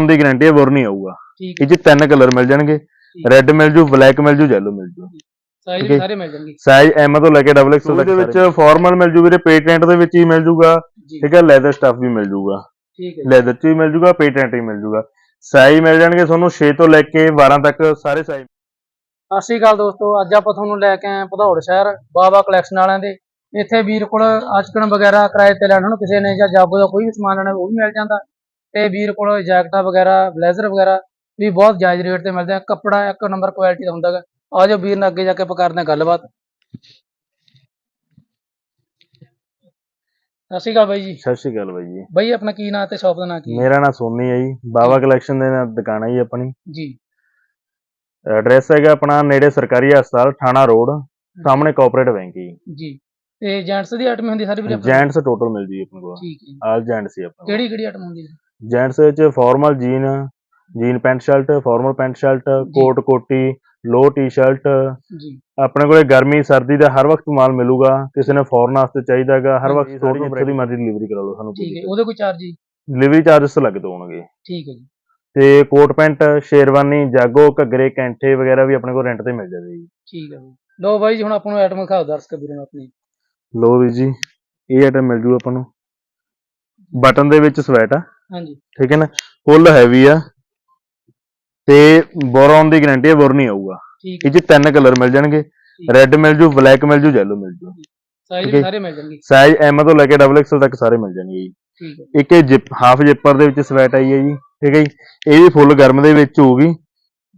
ਆਉਣ ਦੀ ਗਾਰੰਟੀ ਹੈ ਬੁਰ ਨਹੀਂ ਆਊਗਾ। ਠੀਕ ਇਹ ਚ ਤਿੰਨ ਕਲਰ ਮਿਲ ਜਾਣਗੇ। ਰੈੱਡ ਮਿਲ ਜੂ ਬਲੈਕ ਮਿਲ ਜੂ yellow ਮਿਲ ਜੂ। ਸਾਈਜ਼। ਸਾਰੇ ਮਿਲ ਜਾਣਗੇ। ਸਾਈਜ਼ ਐਮ ਤੋਂ ਲੈ ਕੇ ਡਬਲ ਐਕਸਲ ਤੱਕ ਦੇ ਵਿੱਚ ਫਾਰਮਲ ਮਿਲ ਜੂ ਵੀਰੇ ਪੇਟੈਂਟ ਦੇ ਵਿੱਚ ਹੀ ਮਿਲ ਜੂਗਾ। ਠੀਕ ਹੈ ਲੈਦਰ ਸਟਫ ਵੀ ਮਿਲ ਜੂਗਾ। ਠੀਕ ਹੈ। ਲੈਦਰ ਚ ਵੀ ਮਿਲ ਜੂਗਾ ਪੇਟੈਂਟ ਵੀ ਮਿਲ ਜੂਗਾ। ਸਾਈਜ਼ ਮਿਲ ਜਾਣਗੇ ਤੁਹਾਨੂੰ 6 ਤੋਂ ਲੈ ਕੇ 12 ਤੱਕ ਸਾਰੇ ਸਾਈਜ਼ ਸਤਿ ਸ਼੍ਰੀ ਅਕਾਲ ਦੋਸਤੋ ਅੱਜ ਆਪਾਂ ਤੁਹਾਨੂੰ ਲੈ ਕੇ ਆਏ ਭਦੌੜ ਸ਼ਹਿਰ ਬਾਬਾ ਕਲੈਕਸ਼ਨ ਵਾਲਿਆਂ ਦੇ। ਇੱਥੇ ਵੀਰ ਕੋਲ ਅਚਕਨ ਵਗੈਰਾ ਕਿਰਾਏ ਤੇ ਲੈਣਾ ਨੂੰ ਕਿਸੇ ਨੇ ਜਾਂ ਜਾਗੋ ਦਾ ਕੋਈ ਵੀ ਸਮਾਨ ਲੈਣਾ ਉਹ ਵੀ ਮਿਲ ਜਾਂਦਾ। ਤੇ ਵੀਰ ਕੋਲ ਜੈਕਟਾਂ ਵਗੈਰਾ ਬਲੇਜ਼ਰ ਵਗੈਰਾ ਵੀ ਬਹੁਤ ਜਾਇਜ਼ ਰੇਟ ਤੇ ਮਿਲਦੇ ਆ। ਕੱਪੜਾ ਇੱਕ ਨੰਬਰ ਕੁਆਲਿਟੀ ਦਾ ਹੁੰਦਾ ਆ ਜਾਓ ਵੀਰ ਨਾਲ ਅੱਗੇ ਜਾ ਕੇ ਆਪਾਂ ਕਰਦੇ ਹਾਂ ਗੱਲਬਾਤ। ਸਤਿ ਸ਼੍ਰੀ ਅਕਾਲ ਬਾਈ ਜੀ। ਸਤਿ ਸ਼੍ਰੀ ਅਕਾਲ ਬਾਈ ਜੀ। ਬਾਈ ਆਪਣਾ ਕੀ ਨਾਂ ਤੇ ਸ਼ਾਪ ਦਾ ਨਾਂ ਕੀ ਹੈ? ਮੇਰਾ ਨਾਮ ਸੋਨੀ ਹੈ ਜੀ। ਬਾਬਾ ਕਲੈਕਸ਼ਨ ਦੇ ਨਾਲ ਦੁਕਾਨ ਹੈ ਜੀ ਆਪਣੀ। ਜੀ। ਐਡਰੈਸ ਹੈਗਾ ਆਪਣਾ ਨੇੜੇ ਸਰਕਾਰੀ ਹਸਪਤਾਲ ਥਾਣਾ ਰੋਡ ਸਾਹਮਣੇ ਕੋਆਪਰੇਟਿਵ ਬੈਂਕ ਜੀ। ਜੀ। ਤੇ ਜੈਂਟਸ ਦੀ ਆਈਟਮ ਹੁੰਦੀ ਸਾਰੀ ਵੀਰੇ ਆਪਣੇ? ਕੋਲ? ਜੈਂਟਸ ਟੋਟਲ ਮਿਲ ਜੀ ਆਪਣੇ ਕੋਲ। ਠੀਕ ਹੈ ਆਲ ਜੈਂਟਸ ਹੀ ਆਪਾਂ ਕਿਹੜੀ ਕਿਹੜੀ ਆਈਟਮ ਹੁੰਦੀ ਹੈ? ਜੈਂਟਸ ਵਿੱਚ formal jean jean pant shirt formal pant shirt coat ਕੋਟੀ ਲੋ ਟੀ-ਸ਼ਰਟ ਜੀ। ਆਪਣੇ ਕੋਲੇ ਗਰਮੀ ਸਰਦੀ ਦਾ ਹਰ ਵਕਤ ਮਾਲ ਮਿਲੂਗਾ ਕਿਸੇ ਨੇ ਫੌਰਨ ਵਾਸਤੇ ਚਾਹੀਦਾ ਹੈਗਾ ਹਰ ਵਕਤ ਸਟੋਰ ਤੋਂ ਦੀ ਮਰਜ਼ੀ ਡਿਲੀਵਰੀ ਕਰਾ ਲਓ ਸਾਨੂੰ ਠੀਕ ਹੈ ਉਹਦੇ ਕੋਈ ਚਾਰਜ ਜੀ? ਡਿਲੀਵਰੀ ਚਾਰजेस ਲੱਗ ਹੋਣਗੇ। ਠੀਕ ਹੈ ਜੀ। ਤੇ ਕੋਟ ਪੈਂਟ ਸ਼ੇਰਵਾਨੀ ਜਾਗੋ ਘੱਗਰੇ ਕੈਂਠੇ ਵਗੈਰਾ ਵੀ ਆਪਣੇ ਕੋਲ ਰੈਂਟ ਤੇ ਮਿਲ ਜਾਂਦੇ ਜੀ। ਠੀਕ ਹੈ ਜੀ। ਲੋ ਬਾਈ ਜੀ ਹੁਣ ਆਪਾਂ ਨੂੰ ਆਈਟਮ ਦਿਖਾਓ ਦਰਸ਼ਕ ਵੀਰਾਂ ਨੂੰ ਆਪਣੀ। ਲੋ ਵੀ ਜੀ ਇਹ ਆਈਟਮ ਮਿਲ ਜੂ ਆਪਾਂ ਨੂੰ। ਬਟਨ ਦੇ ਵਿੱਚ ਸਵੈਟ ਆ। ਹਾਂਜੀ। ਠੀਕ ਹੈ ਨਾ? ਫੁੱਲ ਹੈਵੀ ਆ। ਤੇ ਬੋਰ ਆਉਣ ਦੀ ਗਾਰੰਟੀ ਹੈ ਬੋਰ ਨਹੀਂ ਆਊਗਾ। ਠੀਕ ਇਹ ਚ ਤਿੰਨ ਕਲਰ ਮਿਲ ਜਾਣਗੇ। ਰੈੱਡ ਮਿਲ ਜੂ ਬਲੈਕ ਮਿਲ ਜੂ yellow ਮਿਲ ਜੂ। ਸਾਈਜ਼ ਠੀਕ ਵੀ ਹੈ। ਸਾਰੇ ਮਿਲ ਜਾਣਗੇ। ਸਾਈਜ਼ ਐਮ ਤੋਂ ਲੈ ਕੇ ਡਬਲ ਐਕਸਲ ਤੱਕ ਸਾਰੇ ਮਿਲ ਜਾਣਗੇ ਜੀ। ਠੀਕ ਹੈ। ਇੱਕ ਇਹ ਜਿਪ ਹਾਫ ਜਿੱਪਰ ਦੇ ਵਿੱਚ ਸਵੈਟ ਆਈ ਹੈ ਜੀ। ਠੀਕ ਹੈ ਜੀ? ਇਹ ਵੀ ਫੁੱਲ ਗਰਮ ਦੇ ਵਿੱਚ ਹੋਊਗੀ।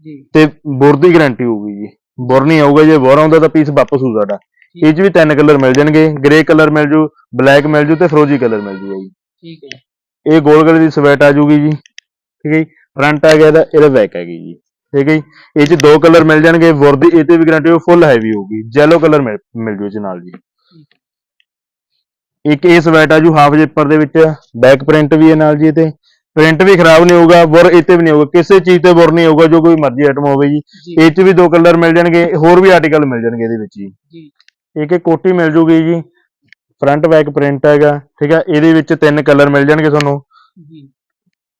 ਜੀ। ਤੇ ਬੁਰ ਦੀ ਗਾਰੰਟੀ ਹੋਊਗੀ ਜੀ। ਬੁਰ ਨਹੀਂ ਆਊਗਾ ਜੇ ਬੁਰ ਆਉਂਦਾ ਤਾਂ ਪੀਸ ਵਾਪਸ ਹੋ ਸਾਡਾ ਇਹ ਚ ਵੀ ਤਿੰਨ ਕਲਰ ਮਿਲ ਜਾਣਗੇ। ਗ੍ਰੇ ਕਲਰ ਮਿਲ ਜੂ ਬਲੈਕ ਮਿਲ ਜੂ ਤੇ ਫਰੋਜੀ ਕਲਰ ਮਿਲ ਜੂਗਾ ਜੀ। ਠੀਕ ਹੈ ਇਹ ਗੋਲ ਗਲੇ ਦੀ ਸਵੈਟ ਆ ਜੂਗੀ ਜੀ ਠੀਕ ਹੈ ਜੀ? ਫਰੰਟ ਆ ਗਿਆ ਇਹਦਾ ਇਹਦਾ ਬੈਕ ਹੈਗੀ ਜੀ ਠੀਕ ਹੈ ਜੀ? ਇਹ ਚ ਦੋ ਕਲਰ ਮਿਲ ਜਾਣਗੇ ਬੁਰ ਦੀ ਇਹ ਤੇ ਵੀ ਗਾਰੰਟੀ ਫੁੱਲ ਹੈਵੀ ਹੋਊਗੀ yellow ਕਲਰ ਮਿਲ ਜੂ ਇਹ ਚ ਨਾਲ ਜੀ। ਇੱਕ ਇਹ ਸਵੈਟ ਆ ਜੂ ਹਾਫ ਜਿੱਪਰ ਦੇ ਵਿੱਚ ਬੈਕ ਪ੍ਰਿੰਟ ਵੀ ਹੈ ਨਾਲ ਜੀ ਇਹਤੇ ਪ੍ਰਿੰਟ ਵੀ ਖਰਾਬ ਨਹੀਂ ਹੋਊਗਾ ਬੁਰ ਇੱਥੇ ਵੀ ਨਹੀਂ ਹੋਊਗਾ ਕਿਸੇ ਚੀਜ਼ ਤੇ ਬੁਰ ਨਹੀਂ ਹੋਊਗਾ ਜੋ ਕੋਈ ਮਰਜ਼ੀ ਆਈਟਮ ਹੋਵੇ ਜੀ। ਜੀ। ਇਹ ਚ ਵੀ ਦੋ ਕਲਰ ਮਿਲ ਜਾਣਗੇ ਹੋਰ ਵੀ ਆਰਟੀਕਲ ਮਿਲ ਜਾਣਗੇ ਇਹਦੇ ਵਿੱਚ ਜੀ। ਜੀ। ਇੱਕ ਇੱਕ ਕੋਟੀ ਮਿਲ ਜੂਗੀ ਜੀ ਫਰੰਟ ਬੈਕ ਪ੍ਰਿੰਟ ਹੈਗਾ ਠੀਕ ਹੈ? ਇਹਦੇ ਵਿੱਚ ਤਿੰਨ ਕਲਰ ਮਿਲ ਜਾਣਗੇ ਤੁਹਾਨੂੰ। ਜੀ।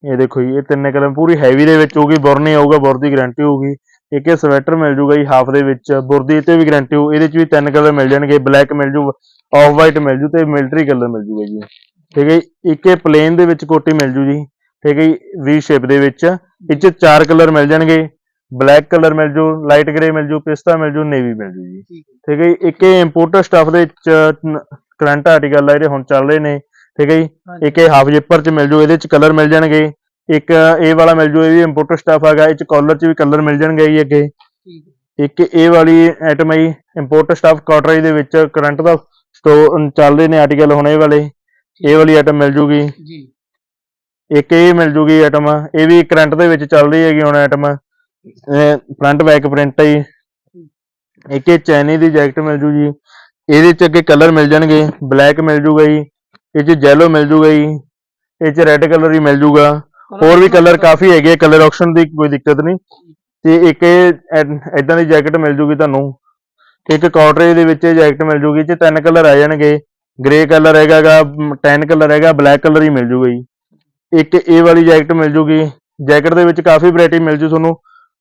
ਇਹ ਦੇਖੋ ਜੀ ਇਹ ਤਿੰਨ ਕਲਰ ਪੂਰੀ ਹੈਵੀ ਦੇ ਵਿੱਚ ਹੋਊਗੀ ਬੁਰ ਨਹੀਂ ਆਊਗਾ ਬੁਰ ਦੀ ਗਾਰੰਟੀ ਹੋਊਗੀ। ਇੱਕ ਇਹ ਸਵੈਟਰ ਮਿਲ ਜੂਗਾ ਜੀ ਹਾਫ ਦੇ ਵਿੱਚ ਬੁਰ ਦੀ ਤੇ ਵੀ ਗਾਰੰਟੀ ਹੋਊ। ਇਹਦੇ ਚ ਵੀ ਤਿੰਨ ਕਲਰ ਮਿਲ ਜਾਣਗੇ ਬਲੈਕ ਮਿਲ ਜੂ ਆਫ ਵਾਈਟ ਮਿਲ ਜੂ ਤੇ ਮਿਲਟਰੀ ਕਲਰ ਮਿਲ ਜੂਗਾ ਜੀ। ਠੀਕ ਹੈ ਜੀ। ਇੱਕ ਇਹ ਪਲੇਨ ਦੇ ਵਿੱਚ ਕੋਟੀ ਮਿਲ ਜੂ ਜੀ। ਠੀਕ ਹੈ ਜੀ? ਵੀ ਸ਼ੇਪ ਦੇ ਵਿੱਚ। ਇਹ ਚ ਚਾਰ ਕਲਰ ਮਿਲ ਜਾਣਗੇ। ਬਲੈਕ ਕਲਰ ਮਿਲ ਜੂ ਲਾਈਟ ਗ੍ਰੇ ਮਿਲ ਜੂ ਪਿਸਤਾ ਮਿਲ ਜੂ ਨੇਵੀ ਮਿਲ ਜੂ ਜੀ। ਠੀਕ ਹੈ। ਹੈ ਇੱਕ ਇਹ ਇੰਪੋਰਟਰ ਸਟਫ ਦੇ ਵਿੱਚ ਕਰੰਟ ਆਰਟੀਕਲ ਆ ਜਿਹੜੇ ਹੁਣ ਚੱਲ ਰਹੇ ਨੇ ਠੀਕ ਹੈ ਜੀ? ਇੱਕ ਇਹ ਹਾਫ ਜਿੱਪਰ ਚ ਮਿਲ ਜੂ ਇਹਦੇ ਚ ਕਲਰ ਮਿਲ ਜਾਣਗੇ। ਇੱਕ ਇਹ ਵਾਲਾ ਮਿਲ ਜੂ ਇਹ ਵੀ ਇੰਪੋਰਟਡ ਸਟਫ ਹੈਗਾ ਇਹ ਚ ਕਾਲਰ ਚ ਵੀ ਕਲਰ ਮਿਲ ਜਾਣਗੇ ਜੀ ਅੱਗੇ। ਇੱਕ ਇਹ ਵਾਲੀ ਆਈਟਮ ਹੈ ਜੀ ਇੰਪੋਰਟਡ ਸਟਫ ਕਾਟਰਾਈ ਦੇ ਵਿੱਚ ਕਰੰਟ ਦਾ ਸਟੋ ਚੱਲ ਰਹੇ ਨੇ ਆਰਟੀਕਲ ਹੁਣ ਇਹ ਵਾਲੇ। ਇਹ ਵਾਲੀ ਆਈਟਮ ਮਿਲ ਜੂਗੀ। ਜੀ। ਇੱਕ ਇਹ ਮਿਲ ਜੂਗੀ ਆਈਟਮ ਇਹ ਵੀ ਕਰੰਟ ਦੇ ਵਿੱਚ ਚੱਲ ਰਹੀ ਹੈਗੀ ਹੁਣ ਆਈਟਮ ਫਰੰਟ ਬੈਕ ਪ੍ਰਿੰਟ ਹੈ ਜੀ। ਇੱਕ ਇਹ ਚੈਨੀ ਦੀ ਜੈਕਟ ਮਿਲ ਜੂ ਜੀ। ਇਹਦੇ ਚ ਅੱਗੇ ਕਲਰ ਮਿਲ ਜਾਣਗੇ ਬਲੈਕ ਮਿਲ ਜੂਗਾ ਜੀ ਇਹ ਚ yellow ਮਿਲ ਜੂਗਾ ਜੀ ਇਹ ਚ ਰੈੱਡ ਕਲਰ ਹੀ ਮਿਲ ਜੂਗਾ। ਹੋਰ ਵੀ ਕਲਰ ਕਾਫੀ ਹੈਗੇ ਕਲਰ ਆਪਸ਼ਨ ਦੀ ਕੋਈ ਦਿੱਕਤ ਨਹੀਂ। ਤੇ ਇੱਕ ਇਹ ਇਦਾਂ ਦੀ ਜੈਕਟ ਮਿਲ ਜੂਗੀ ਤੁਹਾਨੂੰ। ਇੱਕ ਕਾਟਰੇ ਦੇ ਵਿੱਚ ਜੈਕਟ ਮਿਲ ਜੂਗੀ ਇਹ ਚ ਤਿੰਨ ਕਲਰ ਆ ਜਾਣਗੇ। ਗ੍ਰੇ ਕਲਰ ਹੈਗਾਗਾ ਟੈਨ ਕਲਰ ਹੈਗਾ ਬਲੈਕ ਕਲਰ ਹੀ ਮਿਲ ਜੂਗਾ ਜੀ। ਇੱਕ ਇਹ ਵਾਲੀ ਜੈਕਟ ਮਿਲ ਜੂਗੀ ਜੈਕਟ ਦੇ ਵਿੱਚ ਕਾਫੀ ਵੈਰਾਈਟੀ ਮਿਲ ਜੂ ਤੁਹਾਨੂੰ।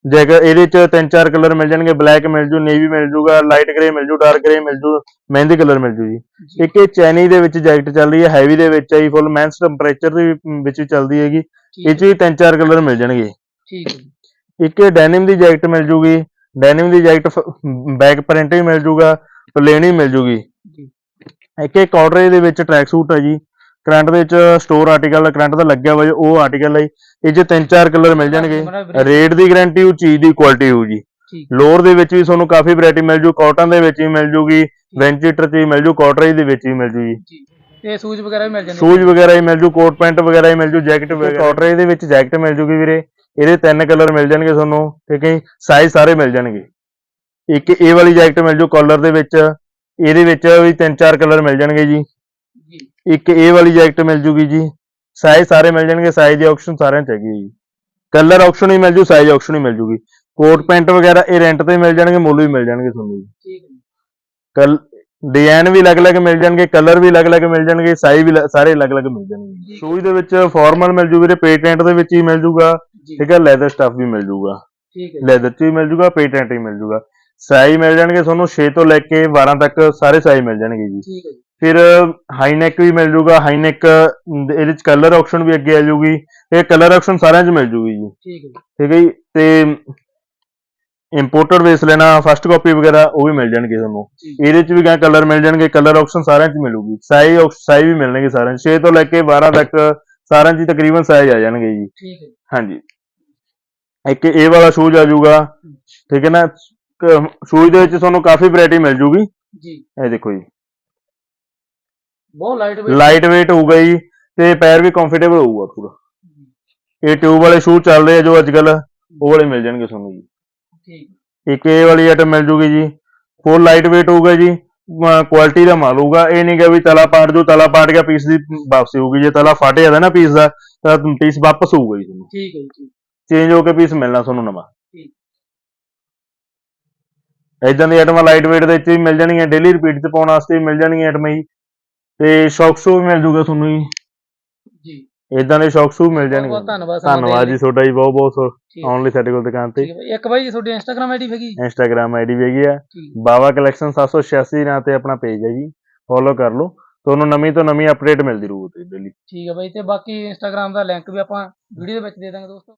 ਜੈਕਟ ਇਹਦੇ ਚ ਤਿੰਨ ਚਾਰ ਕਲਰ ਮਿਲ ਜਾਣਗੇ ਬਲੈਕ ਮਿਲ ਜੂ ਨੇਵੀ ਮਿਲ ਜੂਗਾ ਲਾਈਟ ਗ੍ਰੇ ਮਿਲ ਜੂ ਡਾਰਕ ਗ੍ਰੇ ਮਿਲ ਜੂ ਮਹਿੰਦੀ ਕਲਰ ਮਿਲ ਜੂ ਜੀ। ਇੱਕ ਇਹ ਚੈਨੀ ਦੇ ਵਿੱਚ ਜੈਕਟ ਚੱਲ ਰਹੀ ਹੈ ਹੈਵੀ ਦੇ ਵਿੱਚ ਹੈ ਫੁੱਲ ਮੈਂਸ ਟੈਂਪਰੇਚਰ ਦੇ ਵਿੱਚ ਵੀ ਚੱਲਦੀ ਹੈਗੀ। ਇਹ ਚ ਵੀ ਤਿੰਨ ਚਾਰ ਕਲਰ ਮਿਲ ਜਾਣਗੇ। ਠੀਕ ਹੈ ਇੱਕ ਇਹ ਡੈਨਿਮ ਦੀ ਜੈਕਟ ਮਿਲ ਜੂਗੀ ਡੈਨਿਮ ਦੀ ਜੈਕਟ ਬੈਕ ਪ੍ਰਿੰਟ ਵੀ ਮਿਲ ਜੂਗਾ ਪਲੇਨ ਵੀ ਮਿਲ ਜੂਗੀ। ਇੱਕ ਇਹ ਕਾਟਰੇ ਦੇ ਵਿੱਚ ਟਰੈਕ ਸੂਟ ਹੈ ਜੀ ਕਰੰਟ ਦੇ ਵਿੱਚ ਸਟੋਰ ਆਰਟੀਕਲ ਕਰੰਟ ਦਾ ਲੱਗਿਆ ਹੋਇਆ ਜੀ, ਉਹ ਆਰਟੀਕਲ ਹੈ ਜੀ। ਇਹ ਤਿੰਨ ਚਾਰ ਕਲਰ ਮਿਲ ਜਾਣਗੇ ਰੇਟ ਦੀ ਗਾਰੰਟੀ ਉਹ ਚੀਜ਼ ਦੀ ਕੁਆਲਿਟੀ ਹੋਊ ਜੀ ਠੀਕ। ਲੋਅਰ ਦੇ ਵਿੱਚ ਵੀ ਤੁਹਾਨੂੰ ਕਾਫੀ ਵੈਰਾਈਟੀ ਮਿਲ ਜੂ ਕਾਟਨ ਦੇ ਵਿੱਚ ਵੀ ਮਿਲ ਜੂਗੀ ਵੈਂਚੀਟਰ 'ਚ ਵੀ ਮਿਲ ਜੂ ਕਾਟਰਾਈ ਦੇ ਵਿੱਚ ਵੀ ਮਿਲ ਜੂ ਜੀ। ਜੀ। ਤੇ ਸ਼ੂਜ਼ ਵਗੈਰਾ ਵੀ ਮਿਲ ਜਾਂਦੇ ਸ਼ੂਜ਼ ਵਗੈਰਾ ਹੀ ਮਿਲ ਜੂ ਕੋਟ ਪੈਂਟ ਵਗੈਰਾ ਹੀ ਮਿਲ ਜੂ ਜੈਕਟ ਵਗੈਰਾ। ਕਾਟਰਾਈ ਦੇ ਵਿੱਚ ਜੈਕਟ ਮਿਲ ਜੂਗੀ ਵੀਰੇ। ਇਹਦੇ ਤਿੰਨ ਕਲਰ ਮਿਲ ਜਾਣਗੇ ਤੁਹਾਨੂੰ ਠੀਕ ਹੈ ਸਾਈਜ਼ ਸਾਰੇ ਮਿਲ ਜਾਣਗੇ। ਇੱਕ ਇਹ ਵਾਲੀ ਜੈਕਟ ਮਿਲ ਜੂ ਕਾਲਰ ਦੇ ਵਿੱਚ। ਇਹਦੇ ਵਿੱਚ ਵੀ ਤਿੰਨ ਚਾਰ ਕਲਰ ਮਿਲ ਜਾਣਗੇ ਜੀ ਜੀ। ਇੱਕ ਇਹ ਵਾਲੀ ਜੈਕਟ ਮਿਲ ਜੂਗੀ ਜੀ। ਸਾਈਜ਼ ਸਾਰੇ ਮਿਲ ਜਾਣਗੇ ਸਾਈਜ਼ ਦੀ ਆਪਸ਼ਨ ਸਾਰਿਆਂ ਚ ਹੈਗੀ ਹੈ ਜੀ। ਕਲਰ ਆਪਸ਼ਨ ਹੀ ਮਿਲ ਜੂ ਸਾਈਜ਼ ਆਪਸ਼ਨ ਹੀ ਮਿਲ ਜੂਗੀ। ਕੋਟ ਪੈਂਟ ਵਗੈਰਾ ਇਹ ਰੈਂਟ ਤੇ ਮਿਲ ਜਾਣਗੇ ਮੁੱਲ ਵੀ ਮਿਲ ਜਾਣਗੇ ਤੁਹਾਨੂੰ ਜੀ। ਠੀਕ ਹੈ। ਕੱਲ ਡਿਜ਼ਾਈਨ ਵੀ ਅਲੱਗ-ਅਲੱਗ ਮਿਲ ਜਾਣਗੇ ਕਲਰ ਵੀ ਅਲੱਗ-ਅਲੱਗ ਮਿਲ ਜਾਣਗੇ ਸਾਈਜ਼ ਵੀ ਸਾਰੇ ਅਲੱਗ-ਅਲੱਗ ਮਿਲ ਜਾਣਗੇ ਸ਼ੂਜ਼ ਦੇ ਵਿੱਚ ਫਾਰਮਲ ਮਿਲ ਜੂ ਵੀਰੇ ਪੇਟੈਂਟ ਦੇ ਵਿੱਚ ਹੀ ਮਿਲ ਜੂਗਾ। ਠੀਕ ਹੈ ਲੈਦਰ ਸਟੱਫ ਵੀ ਮਿਲ ਜੂਗਾ। ਠੀਕ ਹੈ ਲੈਦਰ ਚ ਵੀ ਮਿਲ ਜੂਗਾ ਪੇਟੈਂਟ ਵੀ ਮਿਲ ਜੂਗਾ। ਸਾਈਜ਼ ਮਿਲ ਜਾਣਗੇ ਤੁਹਾਨੂੰ 6 ਤੋਂ ਲੈ ਕੇ 12 ਤੱਕ ਸਾਰੇ ਸਾਈਜ਼ ਮਿਲ ਜਾਣਗੇ ਜੀ। ਠੀਕ ਹੈ ਫਿਰ ਹਾਈ ਨੈਕ ਵੀ ਮਿਲ ਜੂਗਾ ਹਾਈ ਨੈਕ ਇਹਦੇ ਚ ਕਲਰ ਆਪਸ਼ਨ ਵੀ ਅੱਗੇ ਆ ਜੂਗੀ ਇਹ ਕਲਰ ਆਪਸ਼ਨ ਸਾਰਿਆਂ ਚ ਮਿਲ ਜੂਗੀ ਜੀ। ਠੀਕ ਹੈ ਜੀ। ਠੀਕ ਹੈ ਜੀ? ਤੇ ਇੰਪੋਰਟਡ ਵੇਸ ਲੈਣਾ ਫਸਟ ਕਾਪੀ ਵਗੈਰਾ ਉਹ ਵੀ ਮਿਲ ਜਾਣਗੇ ਤੁਹਾਨੂੰ। ਇਹਦੇ ਚ ਵੀ ਗਾ ਕਲਰ ਮਿਲ ਜਾਣਗੇ ਕਲਰ ਆਪਸ਼ਨ ਸਾਰਿਆਂ ਚ ਮਿਲੂਗੀ। ਸਾਈਜ਼ ਸਾਈਜ਼ ਵੀ ਮਿਲਣਗੇ ਸਾਰਿਆਂ ਚ। 6 ਤੋਂ ਲੈ ਕੇ 12 ਤੱਕ ਸਾਰਿਆਂ ਚ ਤਕਰੀਬਨ ਸਾਈਜ਼ ਆ ਜਾਣਗੇ ਜੀ। ਠੀਕ ਹੈ ਜੀ, ਹਾਂਜੀ। ਇੱਕ ਇਹ ਵਾਲਾ ਸ਼ੂਜ਼ ਆ ਜਾਊਗਾ ਠੀਕ ਹੈ ਨਾ? ਸ਼ੂਜ਼ ਦੇ ਵਿੱਚ ਤੁਹਾਨੂੰ ਕਾਫੀ ਵੈਰਾਈਟੀ ਮਿਲ ਜੂਗੀ। ਜੀ। ਇਹ ਦੇਖੋ ਜੀ। ਬਹੁਤ ਲਾਈਟ weight ਹੋਊਗਾ ਜੀ ਤੇ ਪੈਰ ਵੀ ਕੰਫਰਟੇਬਲ ਹੋਊਗਾ ਪੂਰਾ। ਇਹ ਟਿਊਬ ਵਾਲੇ ਸ਼ੂ ਚੱਲ ਰਹੇ ਆ ਜੋ ਅੱਜ ਕੱਲ ਉਹ ਵਾਲੇ ਮਿਲ ਜਾਣਗੇ ਤੁਹਾਨੂੰ ਜੀ। ਠੀਕ। ਇੱਕ ਇਹ ਵਾਲੀ ਆਈਟਮ ਮਿਲ ਜੂਗੀ ਜੀ। ਫੁੱਲ ਲਾਈਟ weight ਹੋਊਗਾ ਜੀ। ਕੁਆਲਿਟੀ ਦਾ ਮਾਲ ਹੋਊਗਾ। ਇਹ ਨਹੀਂ ਗਾ ਵੀ ਤਲਾ ਪਾਟ ਜੋ ਤਲਾ ਪਾਟ ਗਿਆ ਪੀਸ ਦੀ ਵਾਪਸੀ ਹੋਊਗੀ। ਜੇ ਤਲਾ ਫਟ ਜਾਂਦਾ ਨਾ ਪੀਸ ਦਾ ਤਾਂ ਪੀਸ ਵਾਪਸ ਹੋਊਗਾ ਜੀ ਤੁਹਾਨੂੰ। ਠੀਕ ਹੈ ਜੀ। ਚੇਂਜ ਹੋ ਕੇ ਪੀਸ ਮਿਲਣਾ ਤੁਹਾਨੂੰ ਨਵਾਂ। ਠੀਕ। ਇਦਾਂ ਦੀ ਆਈਟਮਾਂ ਲਾਈਟ weight ਦੇ ਵਿੱਚ ਵੀ ਮਿਲ ਜਾਣਗੀਆਂ। ਡੇਲੀ ਰਿਪੀਟ ਤੇ ਪਾਉਣ ਵਾਸਤੇ ਵੀ ਮਿਲ ਜਾਣਗੀਆਂ ਆਈਟਮਾਂ ਜੀ। ਤੇ ਸ਼ੌਕ ਸ਼ੂ ਵੀ ਮਿਲ ਜੂਗਾ ਤੁਹਾਨੂੰ ਜੀ। ਜੀ। ਇਦਾਂ ਦੇ ਸ਼ੌਕ ਸ਼ੂ ਮਿਲ ਜਾਣਗੇ। ਬਹੁਤ ਧੰਨਵਾਦ ਧੰਨਵਾਦ। ਜੀ ਤੁਹਾਡਾ ਜੀ ਬਹੁਤ ਬਹੁਤ ਠੀਕ ਆਉਣ ਲਈ ਸਾਡੇ ਕੋਲ ਦੁਕਾਨ ਤੇ। ਠੀਕ ਹੈ ਬਾਈ। ਇੱਕ ਬਾਈ ਜੀ ਤੁਹਾਡੀ ਇੰਸਟਾਗ੍ਰam ਆਈਡੀ ਹੈਗੀ। ਇੰਸਟਾਗ੍ਰam ਆਈਡੀ ਵੀ ਹੈਗੀ ਆ। ਠੀਕ ਬਾਵਾ ਕਲੈਕਸ਼ਨ 786 ਨਾਂ ਤੇ ਆਪਣਾ ਪੇਜ ਹੈ ਜੀ। ਫੋਲੋ ਕਰ ਲਓ। ਤੁਹਾਨੂੰ ਨਵੀਂ ਤੋਂ ਨਵੀਂ ਅਪਡੇਟ ਮਿਲਦੀ ਰਹੂ ਤੇ ਡੇਲੀ ਠੀਕ ਹੈ ਬਾਈ। ਤੇ ਬਾਕੀ ਇੰਸਟਾਗ੍ਰam ਦਾ ਲਿੰਕ ਵੀ ਆਪਾਂ ਵੀਡੀਓ ਦੇ ਵਿੱਚ ਦੇ ਦਾਂਗੇ ਦੋਸਤੋ।